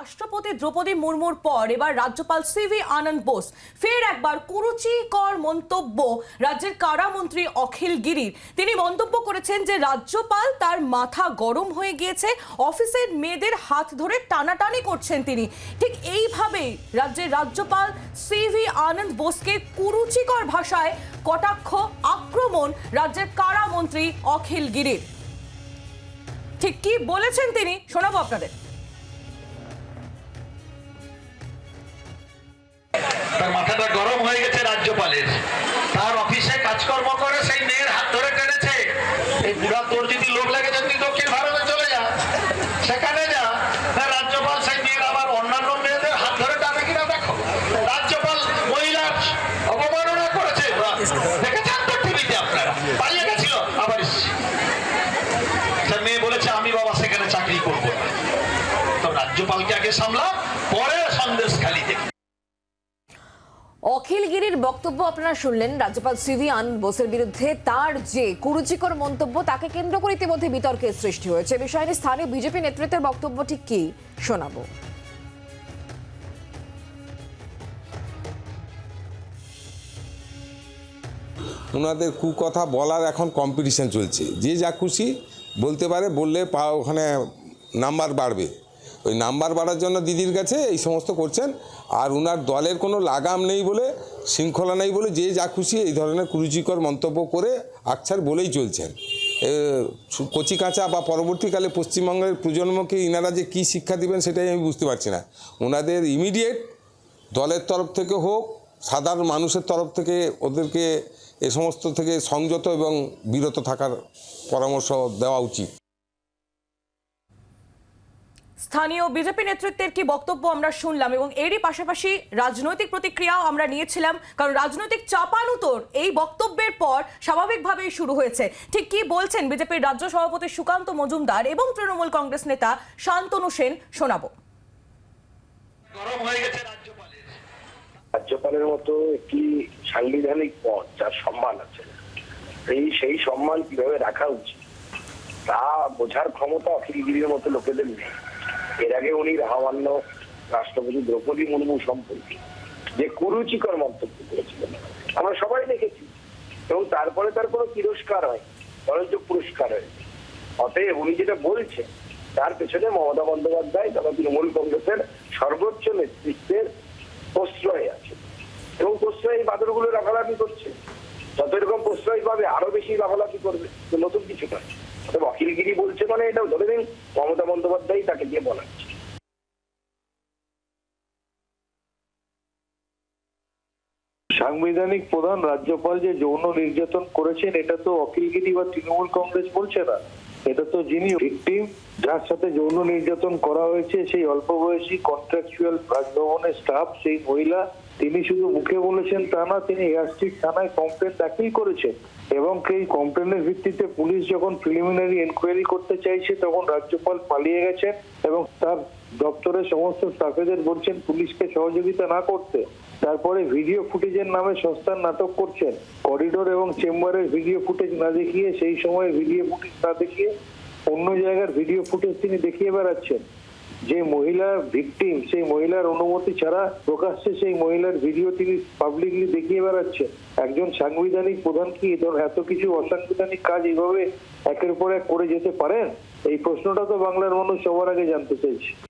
রাষ্ট্রপতি দ্রৌপদী মুর্মুর পর এবার রাজ্যপাল সিভি আনন্দ বোস। ফের একবার কুরুচিকর মন্তব্য রাজ্যের কারামন্ত্রী অখিল গিরির। তিনি মন্তব্য করেছেন যে, রাজ্যপাল তার মাথা গরম হয়ে গিয়েছে, অফিসের মেয়েদের হাত ধরে টানাটানি করছেন তিনি। ঠিক এইভাবেই রাজ্যের রাজ্যপাল সিভি আনন্দ বোসকে কুরুচিকর ভাষায় কটাক্ষ, আক্রমণ রাজ্যের কারামন্ত্রী অখিল গিরির। ঠিক কি বলেছেন তিনি শোনাবো আপনাদের। তার মাথাটা গরম হয়ে গেছে রাজ্যপালের। তার অফিসে কাজকর্ম করে সেই মেয়ের হাত ধরে টেনেছে এই বুড়া তোর যদি লোক লাগে যদি দক্ষিণ ভারতে চলে যা। সেখানে যা। রাজ্যপাল সেই মেয়ের আবার অন্যান্য মেয়েদের হাত ধরে টানে কিনা দেখো। রাজ্যপাল মহিলার অবমাননা করেছে। দেখেছেন তো মেয়ে বলেছে, আমি বাবা সেখানে চাকরি করব না। তো রাজ্যপালকে আগে সামলাম পরে সন্দেশ খালি দেখি। অখিল গিরির বক্তব্য আপনারা শুনলেন। রাজ্যপাল সিভি আনন্দ বোসের বিরুদ্ধে তার যে কুরুচিকর মন্তব্য, তাকে কেন্দ্র করে ইতিমধ্যে বিতর্কের সৃষ্টি হয়েছে। এ বিষয়ে নিয়ে স্থানীয় বিজেপি নেতৃত্বের বক্তব্য ঠিক কি, শোনাবো। ওনাদের কুকথা বলার এখন কম্পিটিশন চলছে। যে যা খুশি বলতে পারে, বললে পা ওখানে নাম্বার বাড়বে। ওই নাম্বার বাড়ার জন্য দিদির কাছে এই সমস্ত করছেন। আর ওনার দলের কোনো লাগাম নেই বলে, শৃঙ্খলা নেই বলে, যে যা খুশি এই ধরনের কুরুচিকর মন্তব্য করে আকছার বলেই চলছেন। কচি কাঁচা বা পরবর্তীকালে পশ্চিমবঙ্গের প্রজন্মকে ইনারা যে কী শিক্ষা দিবেন সেটাই আমি বুঝতে পারছি না। ওনাদের ইমিডিয়েট দলের তরফ থেকে হোক, সাধারণ মানুষের তরফ থেকে ওদেরকে এ সমস্ত থেকে সংযত এবং বিরত থাকার পরামর্শ দেওয়া উচিত। স্থানীয় বিজেপি নেতৃত্বের কি বক্তব্য আমরা শুনলাম এবং এরই পাশাপাশি রাজনৈতিক প্রতিক্রিয়াও আমরা নিয়েছিলাম কারণ রাজনৈতিক চাপানুতর এই বক্তব্যের পর স্বাভাবিকভাবেই শুরু হয়েছে। ঠিক কি বলছেন বিজেপির রাজ্য সভাপতি সুকান্ত মজুমদার এবং তৃণমূল কংগ্রেস নেতা শান্তনু সেন শোনাবো। গরম হয়ে গেছে রাজ্যপালের। রাজ্যপালের মতো একটি সাংবিধানিক পদ যার সম্মান আছে এই সেই সম্মান কীভাবে রাখা উচিত তা বোঝার ক্ষমতা অখিলগিরির মতো লোকেদের নেই। এর আগে উনি রাহামান্য রাষ্ট্রপতি দ্রৌপদী মুর্মু সম্পর্কে যে কুরুচিকর মন্তব্য করেছিলেন। আমরা সবাই দেখেছি। এবং তারপরে তার কোনো তিরস্কার হয় বরঞ্চ পুরস্কার হয়েছে অতএব উনি যেটা বলছেন, তার পেছনে মমতা বন্দ্যোপাধ্যায় তথা তৃণমূল কংগ্রেসের সর্বোচ্চ নেতৃত্বের প্রশ্রয় আছে। এবং প্রশ্রয় এই বাদরগুলো লাফালাফি করছে যত এরকম প্রশ্রয় পাবে, আরও বেশি লাফালাফি করবে নতুন কিছু নয়। অখিলগিরি বলছে মানে এটাও ধরে নিন, মমতা বন্দ্যোপাধ্যায় তাকে দিয়ে বলাচ্ছে। সাংবিধানিক প্রধান রাজ্যপাল যে যৌন নির্যাতন করেছেন, এটা তো অখিলগিরি বা তৃণমূল কংগ্রেস বলছে না। এটা তো যিনি ভিকটিম যার সাথে যৌন নির্যাতন করা হয়েছে, সেই অল্প বয়সী কন্ট্রাকচুয়াল রাজভবনের স্টাফ সেই মহিলা তিনি শুধু মুখে বলেছেন তা না, তিনি এয়ারস্ট্রিট থানায় কমপ্লেন দাখিল করেছেন এবং এই কমপ্লেনের ভিত্তিতে পুলিশ যখন প্রিলিমিনারি এনকোয়ারি করতে চাইছে, তখন রাজ্যপাল পালিয়ে গেছেন এবং তার দপ্তরের সমস্ত স্টাফেদের বলছেন পুলিশকে সহযোগিতা না করতে। তারপরে ভিডিও ফুটেজের নামে সংস্থার নাটক করছেন। করিডোর এবং চেম্বারের ভিডিও ফুটেজ না দেখিয়ে, সেই সময় ভিডিও ফুটেজ না দেখিয়ে অন্য জায়গার ভিডিও ফুটেজ তিনি দেখিয়ে বেড়াচ্ছেন। যে মহিলার ভিকটিম সেই মহিলার অনুমতি ছাড়া প্রকাশ্যে সেই মহিলার ভিডিও তিনি পাবলিকলি দেখিয়ে বেড়াচ্ছে। একজন সাংবিধানিক প্রধান কি এত কিছু অসাংবিধানিক কাজ এইভাবে একের পর এক করে যেতে পারেন? এই প্রশ্নটা তো বাংলার মানুষ সবার আগে জানতে চাইছে।